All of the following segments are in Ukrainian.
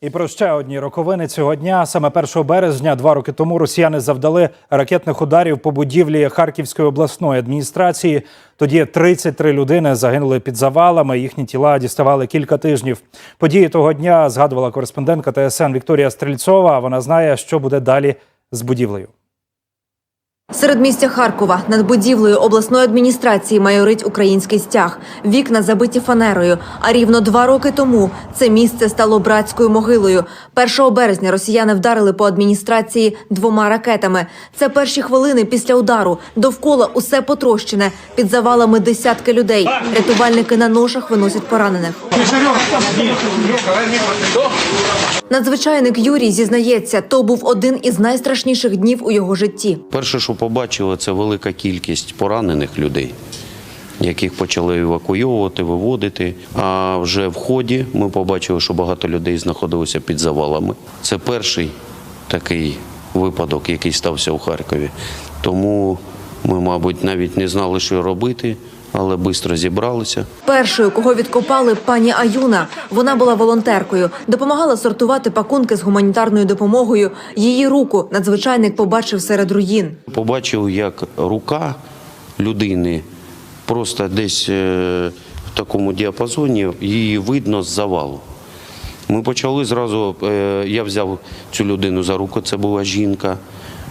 І про ще одні роковини цього дня. Саме 1 березня, два роки тому, росіяни завдали ракетних ударів по будівлі Харківської обласної адміністрації. Тоді 33 людини загинули під завалами. Їхні тіла діставали кілька тижнів. Події того дня згадувала кореспондентка ТСН Вікторія Стрільцова. Вона знає, що буде далі з будівлею. Серед містя Харкова над будівлею обласної адміністрації майорить український стяг. Вікна забиті фанерою. А рівно два роки тому це місце стало братською могилою. 1 березня росіяни вдарили по адміністрації двома ракетами. Це перші хвилини після удару. Довкола усе потрощене. Під завалами десятки людей. Рятувальники на ношах виносять поранених. Надзвичайник Юрій зізнається, то був один із найстрашніших днів у його житті. Перше, що побачили, це велика кількість поранених людей, яких почали евакуйовувати, виводити. А вже в ході ми побачили, що багато людей знаходилося під завалами. Це перший такий випадок, який стався у Харкові. Тому ми, мабуть, навіть не знали, що робити, але швидко зібралися. Першою, кого відкопали, пані Аюна. Вона була волонтеркою, допомагала сортувати пакунки з гуманітарною допомогою. Її руку надзвичайник побачив серед руїн. Побачив, як рука людини просто десь е, в такому діапазоні, її видно з завалу. Ми почали зразу, е, я взяв цю людину за руку, це була жінка,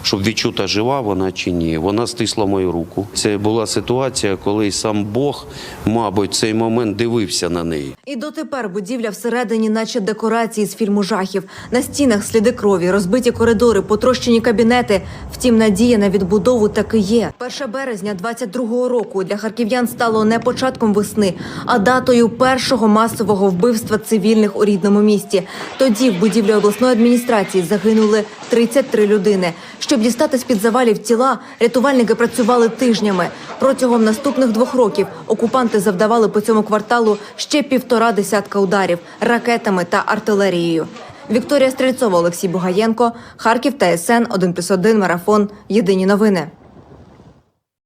щоб відчути, жива вона чи ні. Вона стисла мою руку. Це була ситуація, коли сам Бог, мабуть, цей момент дивився на неї. І дотепер будівля всередині, наче декорації з фільму жахів. На стінах сліди крові, розбиті коридори, потрощені кабінети. Втім, надія на відбудову таки є. 1 березня 22-го року для харків'ян стало не початком весни, а датою першого масового вбивства цивільних у рідному місті. Тоді в будівлі обласної адміністрації загинули 33 людини. Щоб дістати з-під завалів тіла, рятувальники працювали тижнями. Протягом наступних двох років окупанти завдавали по цьому кварталу ще півтора десятка ударів ракетами та артилерією. Вікторія Стрельцова, Олексій Бугаєнко, Харків ТСН 1+,1 Марафон. Єдині новини.